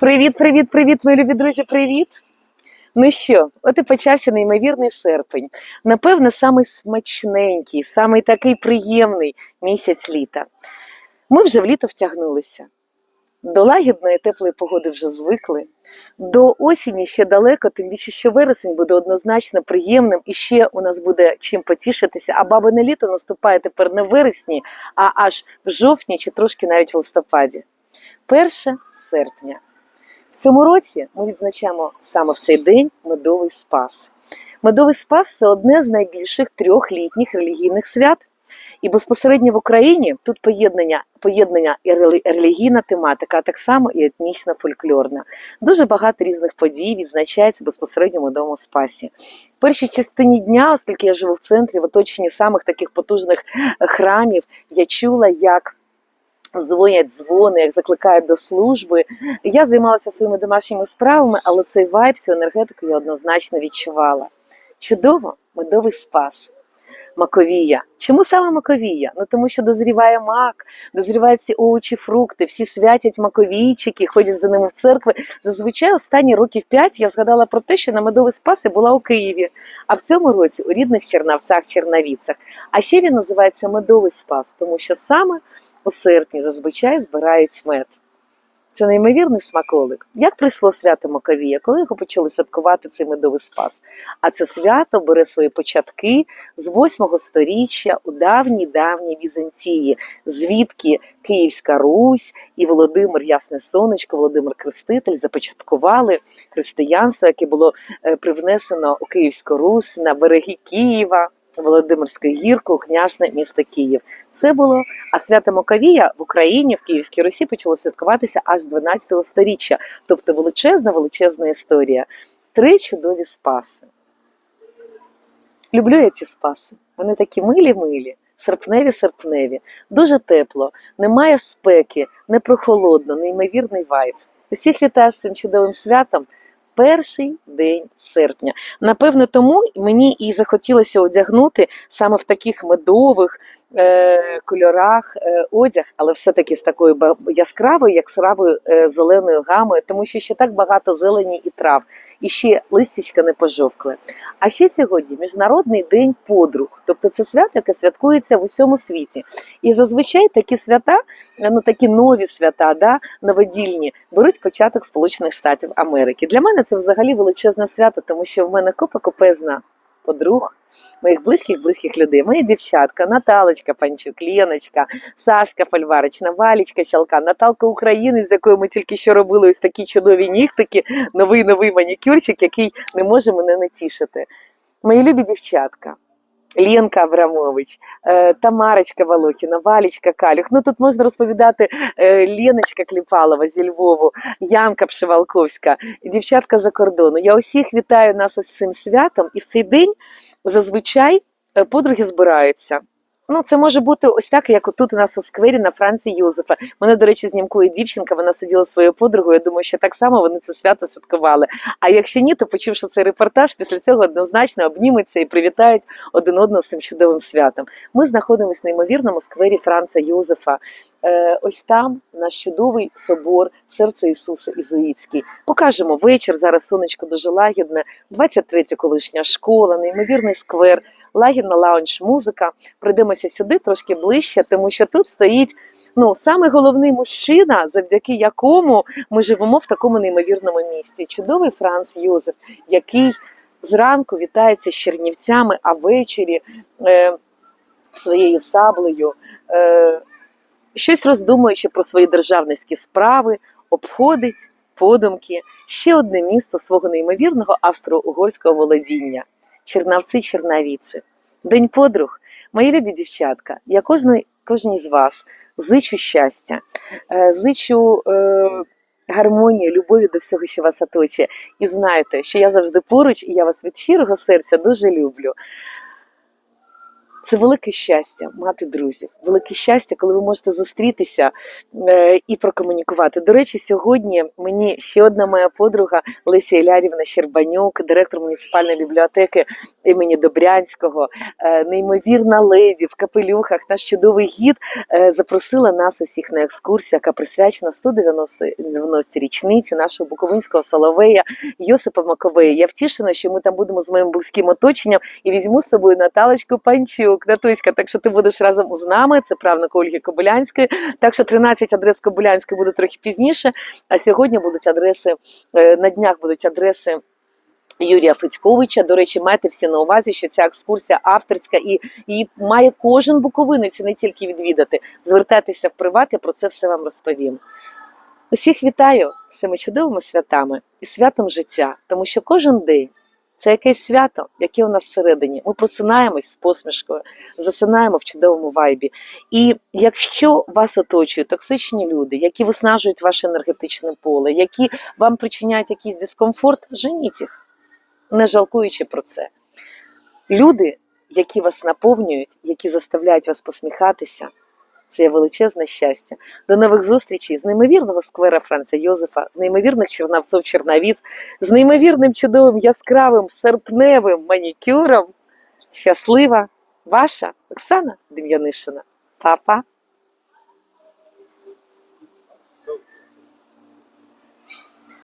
Привіт, привіт, привіт, мої любі друзі, привіт! Ну що, от і почався неймовірний серпень. Напевно, самий смачненький, самий такий приємний місяць літа. Ми вже в літо втягнулися. До лагідної теплої погоди вже звикли. До осені ще далеко, тим більше, що вересень буде однозначно приємним, і ще у нас буде чим потішитися. А бабине літо наступає тепер не в вересні, а аж в жовтні чи трошки навіть в листопаді. 1 серпня. В цьому році ми відзначаємо саме в цей день медовий спас. Медовий спас це одне з найбільших трьох літніх релігійних свят. І безпосередньо в Україні тут поєднання, поєднання і релігійна тематика, а так само і етнічна фольклорна. Дуже багато різних подій відзначається безпосередньо в медовому спасі. В першій частині дня, оскільки я живу в центрі, в оточенні самих таких потужних е, храмів, я чула, як дзвонять дзвони, як закликають до служби. Я займалася своїми домашніми справами, але цей вайб, цю енергетику я однозначно відчувала. Чудово, медовий спас. Маковія. Чому саме маковія? Ну тому що дозріває мак, дозрівають всі овочі, фрукти, всі святять маковійчики, ходять за ними в церкви. Зазвичай останні років п'ять я згадала про те, що на медовий спас я була у Києві, а в цьому році у рідних Чернавцях, Чернавіцях. А ще він називається медовий спас, тому що саме у серпні зазвичай збирають мед. Це неймовірний смаколик. Як прийшло свято Маковія? Коли його почали святкувати цей медовий спас? А це свято бере свої початки з 8 сторіччя у давній давній Візантії, звідки Київська Русь і Володимир Ясне Сонечко, Володимир Креститель започаткували християнство, яке було е, привнесено у Київську Русь на береги Києва. Володимирську гірку, княжне місто Київ. Це було а свято Маковія в Україні в Київській Русі почало святкуватися аж з 12 сторіччя. Тобто величезна, величезна історія. Три чудові спаси. Люблю я ці спаси. Вони такі милі-милі, серпневі-серпневі, дуже тепло, немає спеки, не прохолодно, неймовірний вайб. Усіх вітаю з цим чудовим святом. Перший день серпня. Напевно, тому мені і захотілося одягнути саме в таких медових е, кольорах е, одяг, але все-таки з такою яскравою, яскравою е, зеленою гамою, тому що ще так багато зелені і трав, і ще листячка не пожовкли. А ще сьогодні Міжнародний день подруг, тобто це свято, яке святкується в усьому світі. І зазвичай такі свята, е, ну такі нові свята, да, новодільні, беруть початок Сполучених Штатів Америки. Для мене це взагалі величезне свято, тому що в мене копа купезна подруг, моїх близьких близьких людей. Моя дівчатка, Наталочка Панчук, Леночка, Сашка Фольварична, Валічка Щалка, Наталка України, з якою ми тільки що робили ось такі чудові нігтики, новий новий манікюрчик, який не може мене не тішити. Мої любі дівчатка. Ленка Аврамович, е, Тамарочка Волохіна, Валічка Калюх. Ну тут можна розповідати е, Леночка Кліпалова зі Львову, Янка Пшивалковська, дівчатка за кордону. Я усіх вітаю нас ось цим святом, і в цей день зазвичай е, подруги збираються. Ну, це може бути ось так, як тут у нас у сквері на Франці Йозефа. Мене, до речі, знімкує дівчинка, вона сиділа своєю подругою. Я думаю, що так само вони це свято святкували. А якщо ні, то почувши цей репортаж, після цього однозначно обнімуться і привітають один одного з цим чудовим святом. Ми знаходимося в неймовірному сквері Франца Йозефа. Е, ось там наш чудовий собор серце Ісуса Ізуїцький. Покажемо вечір. Зараз сонечко дуже лагідне. 23 колишня школа, неймовірний сквер. Лагідна лаунж музика. Прийдемося сюди трошки ближче, тому що тут стоїть ну саме головний мужчина, завдяки якому ми живемо в такому неймовірному місті. Чудовий Франц Йозеф, який зранку вітається з чернівцями, а ввечері е, своєю саблею, е, щось роздумуючи про свої державницькі справи, обходить подумки ще одне місто свого неймовірного австро-угорського володіння. Чернавці Чернавіці. День подруг. Мої любі дівчатка, я кожної, кожній з вас зичу щастя, е, зичу е, гармонії, любові до всього, що вас оточує. І знаєте, що я завжди поруч, і я вас від щирого серця дуже люблю. Це велике щастя мати друзів. Велике щастя, коли ви можете зустрітися е, і прокомунікувати. До речі, сьогодні мені ще одна моя подруга Леся Ілярівна Щербанюк, директор муніципальної бібліотеки імені Добрянського, е, неймовірна леді в капелюхах, наш чудовий гід, е, запросила нас усіх на екскурсію, яка присвячена 190 річниці нашого буковинського соловея Йосипа Маковея. Я втішена, що ми там будемо з моїм близьким оточенням і візьму з собою Наталочку Панчук. Натуська, так що ти будеш разом з нами. Це правнук Ольги Кобилянської. Так що 13 адрес Кобилянської буде трохи пізніше. А сьогодні будуть адреси е, на днях будуть адреси. Юрія Федьковича, до речі, майте всі на увазі, що ця екскурсія авторська і її має кожен буковинець, і не тільки відвідати. Звертайтеся в приват, я про це все вам розповім. Усіх вітаю цими чудовими святами і святом життя, тому що кожен день це якесь свято, яке у нас всередині. Ми просинаємось з посмішкою, засинаємо в чудовому вайбі. І якщо вас оточують токсичні люди, які виснажують ваше енергетичне поле, які вам причиняють якийсь дискомфорт, женіть їх, не жалкуючи про це. Люди, які вас наповнюють, які заставляють вас посміхатися, це є величезне щастя. До нових зустрічей з неймовірного сквера Франца Йозефа, з неймовірних чернавців Чернавіць, з неймовірним чудовим яскравим серпневим манікюром. Щаслива ваша Оксана Дем'янишина. Па-па!